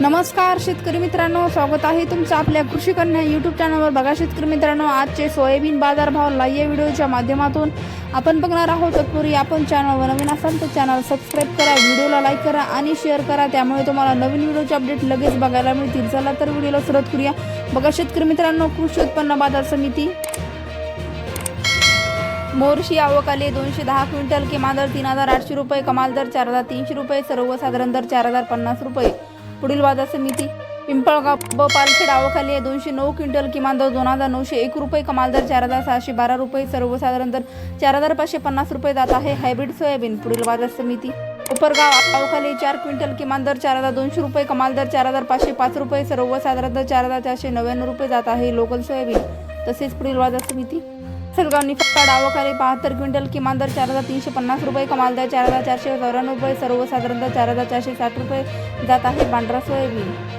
नमस्कार शेतकरी मित्रांनो. स्वागत आहे तुमचं आपल्या कृषी कन्या युट्यूब चॅनलवर बघा शेतकरी मित्रांनो आजचे सोयाबीन बाजारभाव लाईव्ह व्हिडिओच्या माध्यमातून आपण बघणार आहोत. तत्पूर्वी आपण चॅनलवर नवीन असाल तर चॅनल सबस्क्राईब करा व्हिडिओला लाईक करा आणि शेअर करा. त्यामुळे तुम्हाला नवीन व्हिडिओचे अपडेट लगेच बघायला मिळतील. चला तर व्हिडिओला सुरुवात करूया. बघा शेतकरी मित्रांनो कृषी उत्पन्न बाजार समिती. मोर्शी आवक दोनशे दहा क्विंटल किमान दर तीन हजार आठशे रुपये कमाल दर चार हजार तीनशे रुपये सर्वसाधारण दर चार हजार पन्नास रुपये. पुढील बाजार समिती पिंपळगाव ब पालखेड डावाखाली आहे दोनशे नऊ क्विंटल किमान दर दोन हजार नऊशे एक रुपये कमाल दर चार हजार सहाशे बारा रुपये सर्वसाधारण दर चार हजार पाचशे पन्नास रुपये जात आहे. हायब्रिड सोयाबीन पुढील बाजार समिती कोपरगाव आवकाली चार क्विंटल किमान दर चार हजार दोनशे रुपये कमाल दर चार हजार पाचशे पाच रुपये सर्वसाधारण दर चार हजार चारशे नव्याण्णव रुपये जात आहे. लोकल सोयाबीन तसेच पुढील बाजार समिती. सलगाव फक्त आवकाली बहात्तर क्विंटल किमान दर चार हजार तीनशे पन्नास रुपये कमाल दर चार हजार चारशे चौऱ्याण्णव रुपये सर्वसाधारण दर चार हजार चारशे साठ रुपये जात आहे पांढरा सोयाबीन.